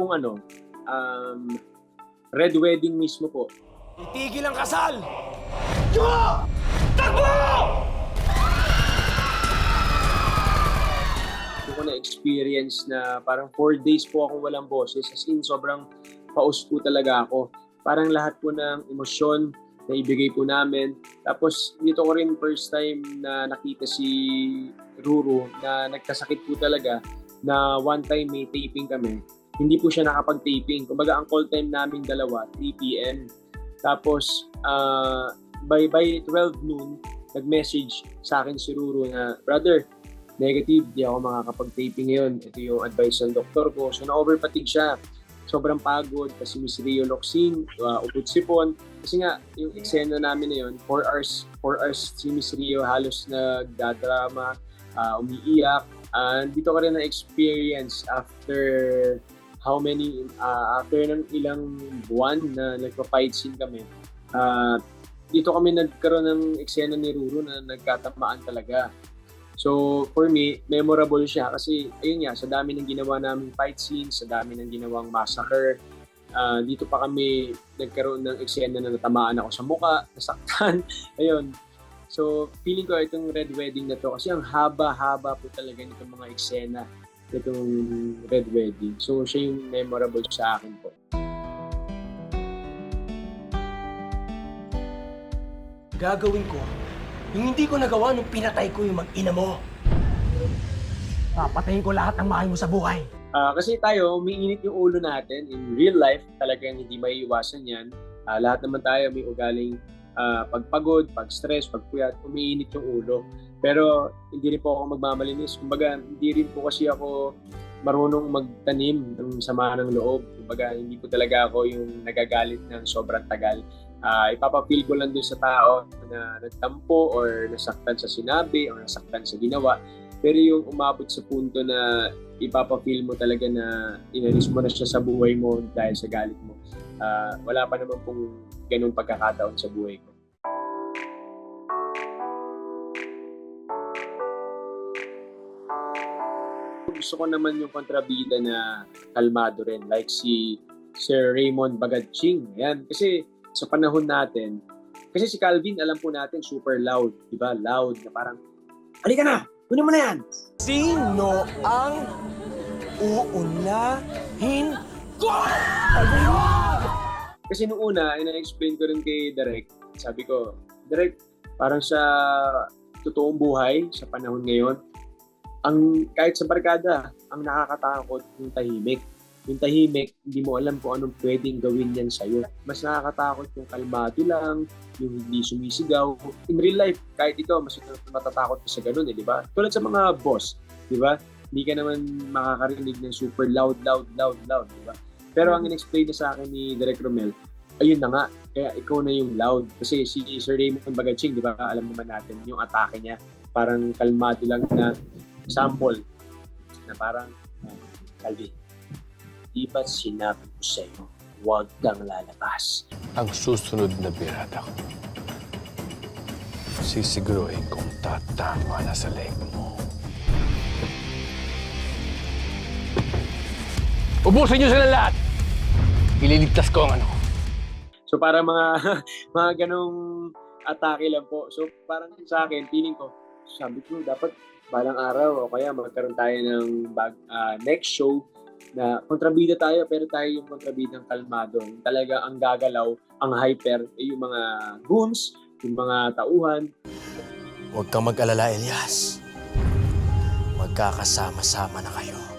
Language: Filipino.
yung ano, um, red wedding mismo po. Itigil ang kasal! Yo! Takbo! Ko na-experience na parang four days po akong walang boses. As in, sobrang paus po talaga ako. Parang lahat po ng emosyon na ibigay po namin. Tapos, dito ko rin first time na nakita si Ruru na nagkasakit po talaga na one time may taping kami. Hindi po siya nakapag-taping. Kumbaga, ang call time namin dalawa, 3 p.m. Tapos, ah, by, by 12 noon, nag-message sa akin si Ruru na, Brother, negative, di ako makakapag-taping ngayon. Ito yung advice ng doktor ko. So, na-overfatigue siya. Sobrang pagod kasi Miss Rio Loxin, uh, ubod sipon. Kasi nga, yung eksena namin na yun, 4 hours, 4 hours si Miss Rio halos nagdadrama, uh, umiiyak. Uh, dito ko rin na-experience after how many, uh, after ng ilang buwan na nagpa-fight scene kami. Uh, dito kami nagkaroon ng eksena ni Ruru na nagkatamaan talaga. So, for me, memorable siya kasi, ayun nga, sa dami ng ginawa naming fight scenes, sa dami ng ginawang massacre, ah, dito pa kami nagkaroon ng eksena na natamaan ako sa muka, nasaktan, ayun. So, feeling ko itong Red Wedding na to kasi ang haba-haba po talaga nitong mga eksena nitong Red Wedding. So, siya yung memorable sa akin po. Gagawin ko yung hindi ko nagawa nung pinatay ko yung mag-ina mo. Papatayin ko lahat ng mahal mo sa buhay. Ah, kasi tayo, umiinit yung ulo natin. In real life, talagang hindi may iwasan yan. Ah, lahat naman tayo may ugaling ah, pagpagod, pag-stress, pagpuyat, umiinit yung ulo. Pero hindi rin po ako magmamalinis. Kumbaga, hindi rin po kasi ako marunong magtanim ng sama ng loob. Kumbaga, hindi po talaga ako yung nagagalit ng sobrang tagal. Ah, ipapapil ko lang dun sa tao na nagtampo or nasaktan sa sinabi or nasaktan sa ginawa. Pero yung umabot sa punto na ipapafeel mo talaga na inalis mo na siya sa buhay mo dahil sa galit mo. Ah, wala pa naman pong ganung pagkakataon sa buhay ko. Gusto ko naman yung kontrabida na kalmado rin, like si Sir Raymond Bagadching. Yan. Kasi sa panahon natin, kasi si Calvin, alam po natin, super loud. Di ba? Loud na parang, halika na! Kunin mo na yan! Sino ang uunahin ko? Kasi nung una, ina-explain ko rin kay Derek, sabi ko, Derek, parang sa totoong buhay, sa panahon ngayon, ang kahit sa barkada, ang nakakatakot yung tahimik. Yung tahimik, hindi mo alam kung anong pwedeng gawin yan sa'yo. Mas nakakatakot yung kalmado lang, yung hindi sumisigaw. In real life, kahit ikaw, mas matatakot ka sa ganun eh, di ba? Tulad sa mga boss, di ba? Hindi ka naman makakarinig ng super loud, loud, loud, loud, di ba? Pero ang in-explain na sa akin ni Direk Romel, ayun na nga, kaya ikaw na yung loud. Kasi si Sir Raymond Bagaching, di ba, alam naman natin, yung atake niya, parang kalmado lang na sample, na parang, Calvin, di ba sinabi ko sa'yo, huwag kang lalabas. ang susunod na birada ko. Sisiguruhin kong tatama na sa leg mo. Ubusin niyo sila lahat! Ililigtas ko ang ano. So parang mga mga ganong atake lang po. So parang sa akin, feeling ko, sabi ko, dapat balang araw o kaya magkaroon tayo ng bag, ah, next show na kontrabida tayo pero tayo yung kontrabidang kalmado. Talaga ang gagalaw, ang hyper, eh, yung mga goons, yung mga tauhan. Huwag kang mag-alala, Elias. Magkakasama-sama na kayo.